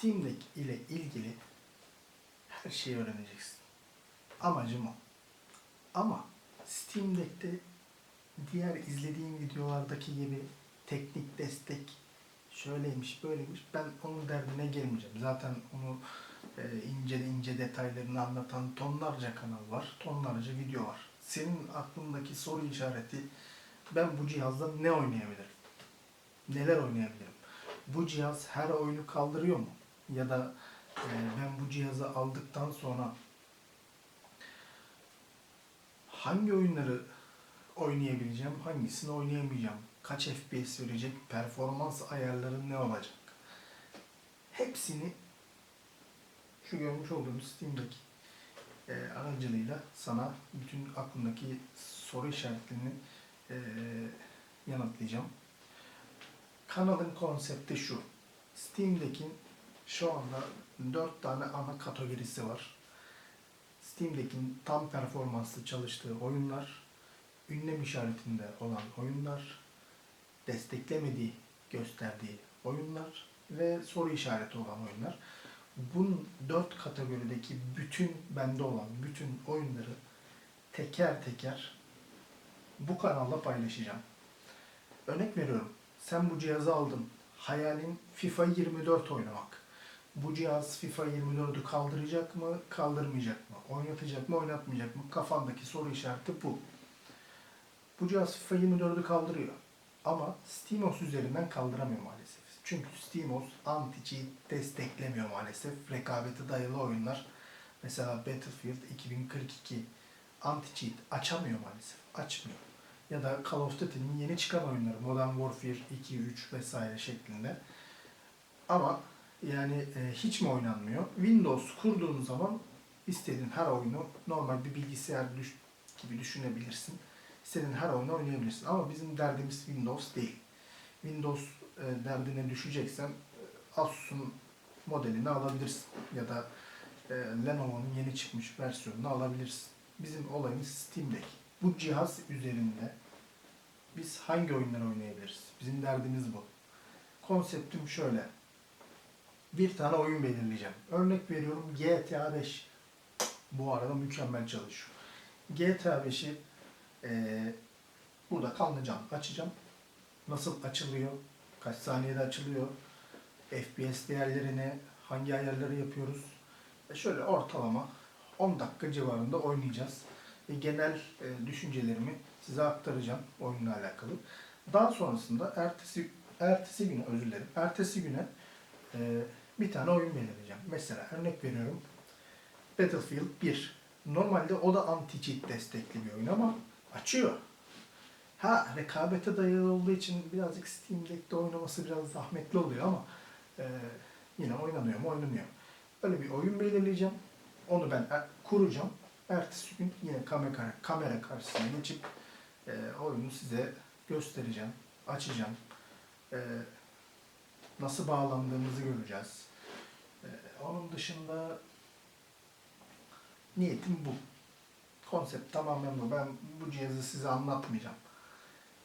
Steam Deck ile ilgili her şeyi öğreneceksin. Amacım o. Ama Steam Deck'te diğer izlediğim videolardaki gibi teknik destek şöyleymiş böyleymiş ben onun derdine gelmeyeceğim. Zaten onu e, ince ince detaylarını anlatan tonlarca kanal var, tonlarca video var. Senin aklındaki soru işareti ben bu cihazda ne oynayabilirim? Neler oynayabilirim? Bu cihaz her oyunu kaldırıyor mu? Ya da e, ben bu cihazı aldıktan sonra hangi oyunları oynayabileceğim, hangisini oynayamayacağım? Kaç FPS verecek, performans ayarları ne olacak? Hepsini şu görmüş olduğumuz Steam'deki e, aracılığıyla sana bütün aklındaki soru işaretlerini e, yanıtlayacağım. Kanalın konsepti şu. Steam'deki şu anda 4 tane ana kategorisi var. Steam'deki tam performanslı çalıştığı oyunlar, ünlem işaretinde olan oyunlar, desteklemediği, gösterdiği oyunlar ve soru işareti olan oyunlar. Bu dört kategorideki bütün bende olan bütün oyunları teker teker bu kanalda paylaşacağım. Örnek veriyorum. Sen bu cihazı aldın. Hayalin FIFA 24 oynamak. Bu cihaz FIFA 24'ü kaldıracak mı, kaldırmayacak mı? Oynatacak mı, oynatmayacak mı? Kafandaki soru işareti bu. Bu cihaz FIFA 24'ü kaldırıyor. Ama SteamOS üzerinden kaldıramıyor maalesef. Çünkü SteamOS anti-cheat desteklemiyor maalesef. Rekabete dayalı oyunlar. Mesela Battlefield 2042 anti-cheat açamıyor maalesef. Açmıyor. Ya da Call of Duty'nin yeni çıkan oyunları Modern Warfare 2, 3 vesaire şeklinde. Ama yani e, hiç mi oynanmıyor? Windows kurduğun zaman istediğin her oyunu normal bir bilgisayar düş gibi düşünebilirsin. İstediğin her oyunu oynayabilirsin. Ama bizim derdimiz Windows değil. Windows e, derdine düşeceksen e, Asus'un modelini alabilirsin. Ya da e, Lenovo'nun yeni çıkmış versiyonunu alabilirsin. Bizim olayımız Steam Deck. Bu cihaz üzerinde biz hangi oyunları oynayabiliriz? Bizim derdimiz bu. Konseptim şöyle. Bir tane oyun belirleyeceğim. Örnek veriyorum GTA 5. Bu arada mükemmel çalışıyor. GTA 5'i eee burada kalmayacağım. Açacağım. Nasıl açılıyor? Kaç saniyede açılıyor? FPS değerlerini hangi ayarları yapıyoruz? E şöyle ortalama 10 dakika civarında oynayacağız. Ve genel e, düşüncelerimi size aktaracağım oyunla alakalı. Daha sonrasında ertesi ertesi güne özür dilerim. Ertesi güne e, bir tane oyun belirleyeceğim. Mesela örnek veriyorum. Battlefield 1. Normalde o da anti-cheat destekli bir oyun ama açıyor. Ha rekabete dayalı olduğu için birazcık Steam oynaması biraz zahmetli oluyor ama e, yine oynanıyor mu oynanıyor. Öyle bir oyun belirleyeceğim. Onu ben e- kuracağım. Ertesi gün yine kamera, kamera karşısına geçip e, oyunu size göstereceğim, açacağım. E, nasıl bağlandığımızı göreceğiz. Onun dışında niyetim bu. Konsept tamamen bu. Ben bu cihazı size anlatmayacağım.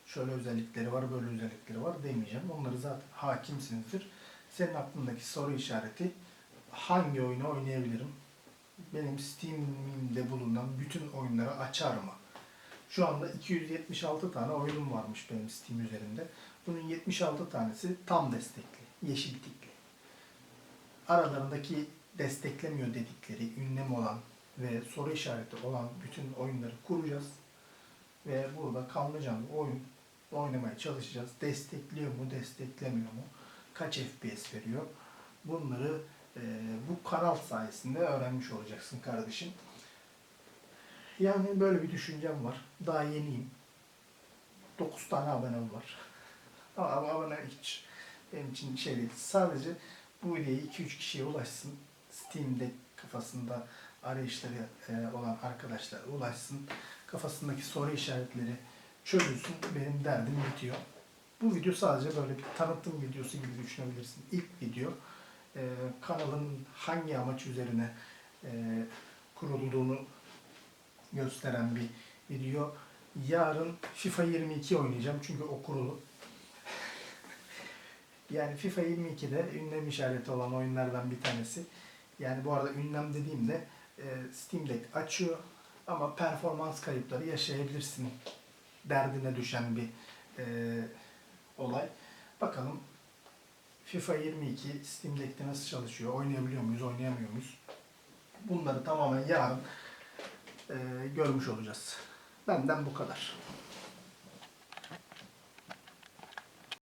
Şöyle özellikleri var, böyle özellikleri var demeyeceğim. Onları zaten hakimsinizdir. Senin aklındaki soru işareti hangi oyunu oynayabilirim? Benim Steam'imde bulunan bütün oyunları açar mı? Şu anda 276 tane oyunum varmış benim Steam üzerinde. Bunun 76 tanesi tam destekli, yeşil tikli. Aralarındaki desteklemiyor dedikleri, ünlem olan ve soru işareti olan bütün oyunları kuracağız. Ve burada kanlı canlı oyun oynamaya çalışacağız. Destekliyor mu, desteklemiyor mu? Kaç FPS veriyor? Bunları e, bu kanal sayesinde öğrenmiş olacaksın kardeşim. Yani böyle bir düşüncem var. Daha yeniyim. 9 tane abonem var. Ama abone hiç benim için şey değil. Sadece bu videoyu 2-3 kişiye ulaşsın. Steam'de kafasında arayışları e, olan arkadaşlar ulaşsın. Kafasındaki soru işaretleri çözülsün. Benim derdim bitiyor. Bu video sadece böyle bir tanıtım videosu gibi düşünebilirsin. İlk video e, kanalın hangi amaç üzerine e, kurulduğunu gösteren bir video. Yarın FIFA 22 oynayacağım çünkü o kurulu. Yani FIFA 22'de ünlem işareti olan oyunlardan bir tanesi. Yani bu arada ünlem dediğimde e, Steam Deck açıyor ama performans kayıpları yaşayabilirsin derdine düşen bir e, olay. Bakalım FIFA 22 Steam Deck'te nasıl çalışıyor? Oynayabiliyor muyuz, oynayamıyor muyuz? Bunları tamamen yarın e, görmüş olacağız. Benden bu kadar.